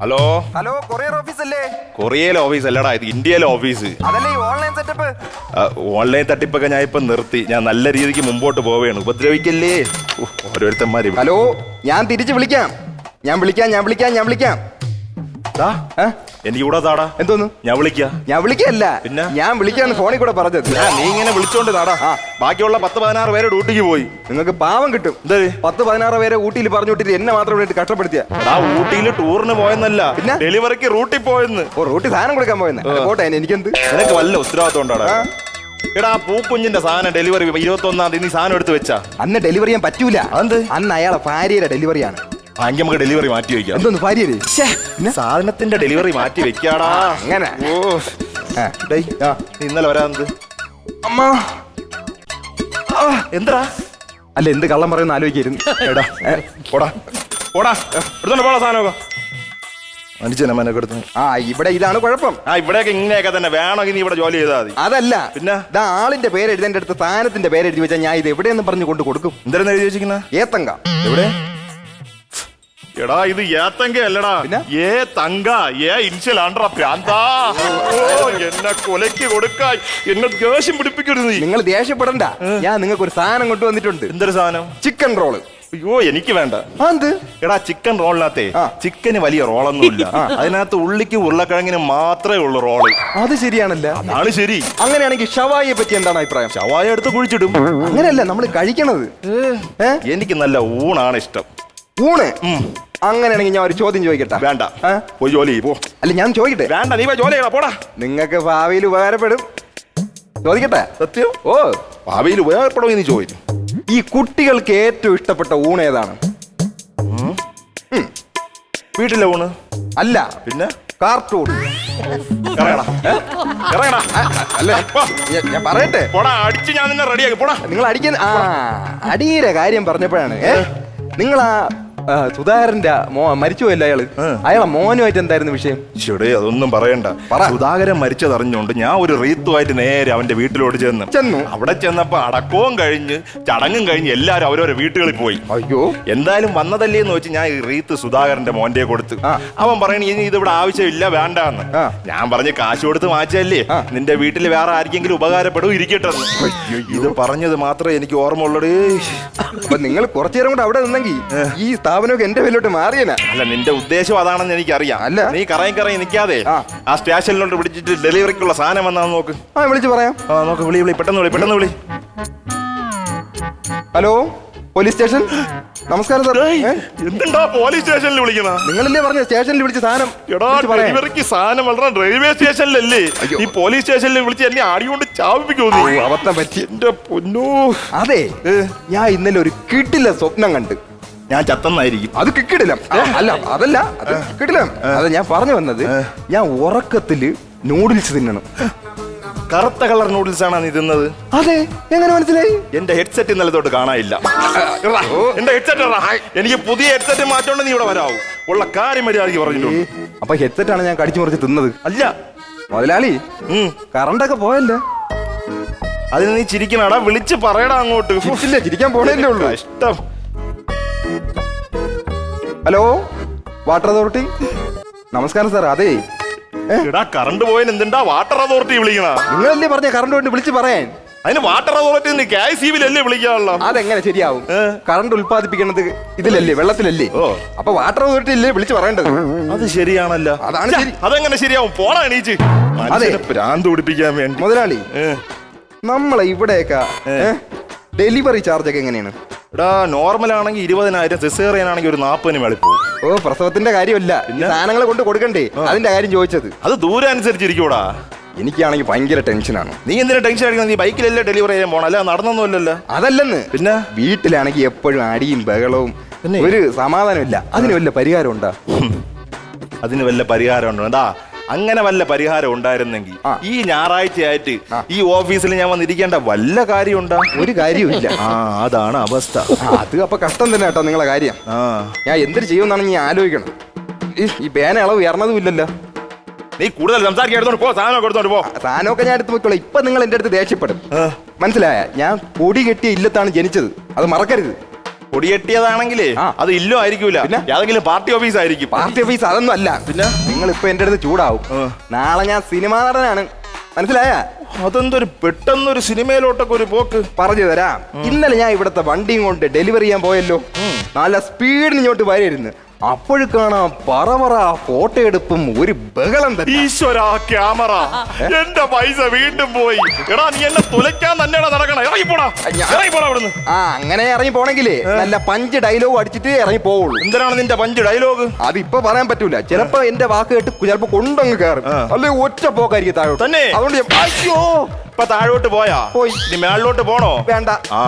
Hello? Hello courier office അല്ലേ? കൊറിയയിലെ office അല്ലടാ ഇത് ഇന്ത്യയിലെ ഓഫീസ്. അതല്ലേ ഈ ഓൺലൈൻ സെറ്റപ്പ്? ഓൺലൈൻ തട്ടിപ്പൊക്കെ ഞാൻ ഇപ്പൊ നിർത്തി. ഞാൻ നല്ല രീതിക്ക് മുമ്പോട്ട് പോവുകയാണ്. ഉപദ്രവിക്കല്ലേ? ഓരോരുത്തന്മാര്. ഹലോ ഞാൻ തിരിച്ചു വിളിക്കാം. ഞാൻ വിളിക്കാം ഞാൻ വിളിക്കാം ഞാൻ വിളിക്കാം. ദാ, ഏ? എനിക്ക് കൂടെ താടാ. എന്തോന്നു? ഞാൻ വിളിക്കാ. ഞാൻ വിളിക്കല്ല പിന്നെ? ഞാൻ വിളിക്കാന്ന് ഫോണിൽ കൂടെ പറഞ്ഞത്. നീ ഇങ്ങനെ വിളിച്ചോണ്ട് നാടാ. ആ. ബാക്കിയുള്ള പത്ത് പതിനാറ് പേര് ഡ്യൂട്ടിക്ക് പോയി. നിങ്ങൾക്ക് പാവം കിട്ടും. എന്തേ പത്ത് പതിനാറ് പേരെ ഊട്ടിയിൽ പറഞ്ഞു വിട്ടിട്ട് എന്നെ മാത്രം ഇവിടെ കഷ്ടപ്പെടുത്തിയ. ആ ഊട്ടിയിൽ ടൂറിന് പോയെന്നല്ല. പിന്നെ? ഡെലിവറിക്ക് റൂട്ടിൽ പോയെന്ന്. ഓ റൂട്ടി സാധനം കൊടുക്കാൻ പോയെന്ന്. പോട്ടെ അതിന് എനിക്കെന്ത്? നിനക്ക് വല്ല ഉത്തരവാദിത്വം ഉണ്ടാടാ എടാ ആ പൂക്കുഞ്ഞിന്റെ സാധനം ഡെലിവറി ഇരുപത്തി ഒന്നാം തീയതി നീ സാധനം എടുത്ത് വെച്ചാ. അന്ന് ഡെലിവറി ചെയ്യാൻ പറ്റൂല. അതെന്ത്? അന്ന് അയാളെ ഭാര്യയുടെ ഡെലിവറിയാണ്. ബാങ്കി നമുക്ക് ഡെലിവറി മാറ്റി വെക്കാം എന്തോന്ന് ഭാര്യയുടെ സാധനത്തിന്റെ ഡെലിവറി മാറ്റി വെക്കാടാ അങ്ങനെ. ഓ. ആ. ഡേയ്, ആ. നീ ഇന്നലെ വരാന്ത് അമ്മ. എന്താ അല്ല എന്ത് കള്ളം പറയുന്ന ആലോചിക്കായിരുന്നു. എടാ പോടാ. പോടാ എടുത്തോണ്ട് പോടാ സാധനമൊക്കെ. മനുഷ്യനെ മെനക്കെടുത്ത് ആ ഇവിടെ ഇതാണ് കുഴപ്പം. ആ ഇവിടെയൊക്കെ ഇങ്ങനെയൊക്കെ തന്നെ വേണമെങ്കിൽ നീ ഇവിടെ ജോലി ചെയ്താൽ മതി. അതല്ല. പിന്നെ? ഇതാ ആളിന്റെ പേര് എഴുതേണ്ട അടുത്ത് സാധനത്തിന്റെ പേര് എഴുതി വെച്ചാൽ ഞാൻ ഇത് എവിടെയെന്ന് പറഞ്ഞു കൊണ്ട് കൊടുക്കും. എന്തായിരുന്നു എഴുതി വെച്ചിരിക്കുന്ന? ഏത്തങ്ക. എവിടെ? എടാ ഇത് ഏത്തങ്ക അല്ലടാ. പിന്നെ? ഏ തങ്ക ഏ ഇൻസിലാണ്ടാ പ്രാന്താ. ഓ എന്നെ കൊലയ്ക്ക് കൊടുക്കായി. എന്നെ ദേഷ്യം പിടിപ്പിക്കരുത് നീ. നിങ്ങൾ ദേഷ്യപ്പെടണ്ട. ഞാൻ നിങ്ങൾക്ക് ഒരു സാധനം കൊണ്ടുവന്നിട്ടുണ്ട്. എന്തൊരു സാധനം? Chicken roll. അയ്യോ എനിക്ക് വേണ്ട. എന്ത് എടാ ചിക്കൻ റോളിനകത്തെ ആ. ചിക്കന് വലിയ റോളൊന്നുമില്ല. അതിനകത്ത് ഉള്ളിക്ക് ഉരുളക്കിഴങ്ങിന് മാത്രമേ ഉള്ളൂ റോൾ. അത് ശരിയാണല്ല? അതാണ് ശരി. അങ്ങനെയാണെങ്കിൽ ഷവായിയെ പറ്റി എന്താണ് അഭിപ്രായം? ചവായ എടുത്ത് കുഴിച്ചിടും. അങ്ങനെയല്ല നമ്മൾ കഴിക്കണത്? ഏ? എനിക്ക് നല്ല ഊണാണ് ഇഷ്ടം. ഊണ്. അങ്ങനെയാണെങ്കിൽ ഞാൻ ഒരു ചോദ്യം ചോദിക്കട്ടെ? വേണ്ട? പോയി ജോലി പോ. അല്ല ഞാൻ ചോദിക്കട്ടെ? വേണ്ട നീ പോയി ജോലി പോടാ. നിങ്ങൾക്ക് ഭാവിയിൽ ഉപകാരപ്പെടും. ചോദിക്കട്ടെ? സത്യം? ഓ. ഭാവിയിൽ ഉപകാരപ്പെടും നീ ചോദിക്കും ഈ കുട്ടികൾക്ക് ഏറ്റവും ഇഷ്ടപ്പെട്ട ഊണ് ഏതാണ്? വീട്ടിലെ ഊണ്. അല്ല. പിന്നെ? കാർട്ടൂൺ. ഞാൻ- പറയട്ടെ? പോടാ അടിച്ച് ഞാൻ നിന്നെ റെഡിയാക്കി പോടാ. നിങ്ങൾ അടിക്കാൻ ആ അടിയുടെ കാര്യം പറഞ്ഞപ്പോഴാണ് നിങ്ങൾ ആ, സുധാകരന്റെ മരിച്ചുപോയല്ലോ അയാൾ. അയാളെ മോനുമായിട്ട് എന്തായിരുന്നു വിഷയം? ചെടി അതൊന്നും പറയണ്ട. പറ. സുധാകരൻ മരിച്ചതറിഞ്ഞുകൊണ്ട് ഞാൻ ഒരു റീത്തുമായിട്ട് നേരെ അവന്റെ വീട്ടിലോട്ട് ചെന്ന്. ചെന്നു. അവിടെ ചെന്നപ്പോ അടക്കവും കഴിഞ്ഞ് ചടങ്ങും കഴിഞ്ഞ് എല്ലാരും അവരവരെ വീട്ടുകളിൽ പോയി. അയ്യോ. എന്തായാലും വന്നതല്ലേ എന്ന് വെച്ച് ഞാൻ ഈ റീത്ത് സുധാകരന്റെ മോന്റെ കൊടുത്ത്. അവൻ പറയണ ഇനി ഇതിവിടെ ആവശ്യമില്ല വേണ്ട എന്ന് ഞാൻ പറഞ്ഞ് കാശ് കൊടുത്ത് മാച്ചല്ലേ. നിന്റെ വീട്ടിൽ വേറെ ആർക്കെങ്കിലും ഉപകാരപ്പെടും ഇരിക്കട്ടെ. ഇത് പറഞ്ഞത് മാത്രമേ എനിക്ക് ഓർമ്മ ഉള്ളടേ അപ്പൊ നിങ്ങൾ കുറച്ചു നേരം കൂടെ അവിടെ നിന്നെങ്കിൽ ഈ സ്ഥാപനമൊക്കെ എന്റെ പേരിലോട്ട് മാറിയനാ. അല്ല നിന്റെ ഉദ്ദേശം അതാണെന്ന് എനിക്കറിയാം. അല്ല. നീ കറങ്ങി കറങ്ങി നിൽക്കാതെ ആ. ആ സ്റ്റേഷനിലോട്ട് പിടിച്ചിട്ട് ഡെലിവറിക്കുള്ള സാധനം വന്നാന്ന് നോക്ക്. ആ വിളിച്ചു പറയാം. ആ നോക്ക് വിളി വിളി പെട്ടെന്ന് വിളി പെട്ടെന്ന് വിളി. Hello police station? നമസ്കാരം സാർ. ഏ? എന്തുണ്ടാ പോലീസ് സ്റ്റേഷനിൽ വിളിക്കുന്ന? നിങ്ങളല്ലേ പറഞ്ഞ സ്റ്റേഷനിൽ വിളിച്ച സാധനം? എടാ വിളിച്ച് പറയാം. ഡെലിവറിക്ക് സാധനം വളരെ റെയിൽവേ സ്റ്റേഷനിലല്ലേ? ഈ പോലീസ് സ്റ്റേഷനിൽ വിളിച്ച് എന്നെ ആടികൊണ്ട് ചാവിപ്പിക്കൂ നീ? അബദ്ധം പറ്റി. എന്റെ പൊന്നോ. അതെ. ഞാൻ ഇന്നലെ ഒരു കിട്ടില്ല സ്വപ്നം കണ്ട്. ഞാൻ ചത്തന്നായിരിക്കും. അത് കിക്കിടില്ല അല്ല അതല്ല അത് കിട്ടില്ല. അത് ഞാൻ പറഞ്ഞു വന്നത് ഞാൻ ഉറക്കത്തിൽ നൂഡിൽസ് തിന്നണം. കറുത്ത കളർ നൂഡിൽസ് ആണ് നീ തിന്നത്? അതെ എങ്ങനെ മനസ്സിലായി? എന്റെ ഹെഡ്സെറ്റ് ഇന്നലെ തൊട്ട് കാണാനില്ല. എന്റെ ഹെഡ്സെറ്റ് എനിക്ക് പുതിയ ഹെഡ്സെറ്റ് മാറ്റോണ്ട് നീ ഇവിടെ വരാവൂ. ഉള്ള കാര്യം മര്യാദയ്ക്ക് പറഞ്ഞു അപ്പൊ ഹെഡ്സെറ്റ് ആണ് ഞാൻ കടിച്ചു മറിച്ച് തിന്നത്. അല്ല. മുതലാളി കറണ്ടൊക്കെ പോയല്ലേ? അതിന് നീ ചിരിക്കണടാ വിളിച്ച് പറയടാ അങ്ങോട്ട്. ചിരിക്കാൻ പോണേ ഉള്ളൂ. കഷ്ടം ഹലോ വാട്ടർ അതോറിറ്റി നമസ്കാരം സാർ അതെ. എടാ കറണ്ട് പോയതിന് എന്തിണ്ടാ? വാട്ടർ അതോറിറ്റി വിളിക്കണ? നിങ്ങളല്ലേ പറഞ്ഞ കറണ്ട് കൊണ്ട് വിളിച്ച് പറയാൻ? അതിന് വാട്ടർ അതോറിറ്റി കെ സി വിളിക്കാനുള്ള? അതെങ്ങനെ ശരിയാവും? കറണ്ട് ഉൽപ്പാദിപ്പിക്കുന്നത് ഇതിലല്ലേ വെള്ളത്തിലല്ലേ? ഓ. അപ്പൊ വാട്ടർ അതോറിറ്റി അല്ലേ വിളിച്ച് പറയേണ്ടത്? അത് ശരിയാണല്ലോ. അതാണ്. അതെങ്ങനെ ശരിയാവും? പോടാ എണീച്ച്. അതെ. ഭ്രാന്ത് പിടിപ്പിക്കാൻ വേണ്ടി. മുതലാളി നമ്മളെ ഇവിടെയൊക്കെ ഡെലിവറി ചാർജ് ഒക്കെ എങ്ങനെയാണ്? എടാ നോർമൽ ആണെങ്കിൽ ഇരുപതിനായിരം സിസേറിയൻ ആണെങ്കിൽ ഒരു നാപ്പതിന് മേളിൽ പോകും. ഓ പ്രസവത്തിന്റെ കാര്യമല്ല. സാധനങ്ങളെ സാധനങ്ങൾ കൊണ്ട് കൊടുക്കണ്ടേ? അതിന്റെ കാര്യം ചോദിച്ചത്. അത് ദൂരം അനുസരിച്ചിരിക്കൂടാ. എനിക്കാണെങ്കിൽ ഭയങ്കര ടെൻഷനാണ്. നീ എന്തിനാ ടെൻഷൻ അടിക്കുന്നത്? നീ ബൈക്കിലല്ലേ ഡെലിവറി ചെയ്യാൻ പോണം? അല്ല നടന്നൊന്നുമല്ലല്ലോ. അതല്ലെന്ന്. പിന്നെ? വീട്ടിലാണെങ്കിൽ എപ്പോഴും അടിയും ബഹളവും. പിന്നെ? ഒരു സമാധാനമില്ല. അതിന് വല്ല പരിഹാരം ഉണ്ടാ അതിന് വല്ല പരിഹാരം ഉണ്ടോ എന്താ അങ്ങനെ വല്ല പരിഹാരം ഉണ്ടായിരുന്നെങ്കിൽ ഈ ഞായറാഴ്ചയായിട്ട്. ഈ ഓഫീസിൽ ഞാൻ വന്നിരിക്കേണ്ട വല്ല കാര്യം ഉണ്ടാ ഒരു കാര്യമില്ല ആ അതാണ് അവസ്ഥ. അത് അപ്പൊ കഷ്ടം തന്നെ കേട്ടോ നിങ്ങളെ കാര്യം. ഞാൻ എന്തൊരു ചെയ്യുമെന്നാണ് ഞാൻ ആലോചിക്കണം. ഈ- പേന അളവ് ഉയർന്നതും ഇല്ലല്ലോ നീ കൂടുതൽ സംസാരിക്കാൻ പോ സാധനം കൊടുത്തോണ്ട് പോ. സാധനമൊക്കെ ഞാൻ എടുത്ത് പോയിക്കോളാം ഇപ്പൊ നിങ്ങൾ എന്റെ അടുത്ത് ദേഷ്യപ്പെടും. മനസ്സിലായ? ഞാൻ പൊടി കെട്ടിയ ഇല്ലത്താണ് ജനിച്ചത്. അത് മറക്കരുത്. കൊടിയെട്ടിയതാണെങ്കിലേ അത് ഇല്ലോ ആയിരിക്കൂല? ഏതെങ്കിലും പാർട്ടി ഓഫീസ് ആയിരിക്കും. പാർട്ടി ഓഫീസ് അതൊന്നും അല്ല പിന്നെ? നിങ്ങൾ ഇപ്പൊ എന്റെ അടുത്ത് ചൂടാവും. നാളെ ഞാൻ സിനിമാ നടനാണ്. മനസ്സിലായ? അതെന്തൊരു പെട്ടെന്നൊരു സിനിമയിലോട്ടൊക്കെ ഒരു പോക്ക്. പറഞ്ഞു തരാം. ഇന്നലെ ഞാൻ ഇവിടുത്തെ വണ്ടിയും കൊണ്ട് ഡെലിവറി ചെയ്യാൻ പോയല്ലോ. നല്ല സ്പീഡിന് ഇങ്ങോട്ട് വരായിരുന്നു അപ്പോഴും കാണാം പറവറ പറ ഫോട്ടോ എടുപ്പും ഒരു ബഹളം തന്നെ. ഈശ്വര ക്യാമറ. എന്റെ പൈസ വീണ്ടും പോയി. എടാ നീ എന്നെ തുലയ്ക്കാൻ തന്നെയാണ് നടക്കണം. ഇറങ്ങിപ്പോടാ. ഇറങ്ങി ഇറങ്ങിപ്പോടാ അവിടുന്ന്. ആ അങ്ങനെ ഇറങ്ങി പോണെങ്കിലേ നല്ല പഞ്ച് ഡയലോഗ് അടിച്ചിട്ട് ഇറങ്ങി പോവുള്ളൂ എന്തിനാണ് നിന്റെ പഞ്ച് ഡയലോഗ് അത് അതിപ്പോ പറയാൻ പറ്റൂല. ചിലപ്പോ എന്റെ വാക്ക് കേട്ട് ചിലപ്പോ കൊണ്ടങ്ങ് കയറും. അല്ലെ ഒറ്റ പോക്കായിരിക്കും താഴോട്ട്. തന്നെ? അതുകൊണ്ട് അയ്യോ! ഇപ്പൊ താഴോട്ട് പോയാ? പോയി. മേളിലോട്ട് പോണോ? വേണ്ട. ആ.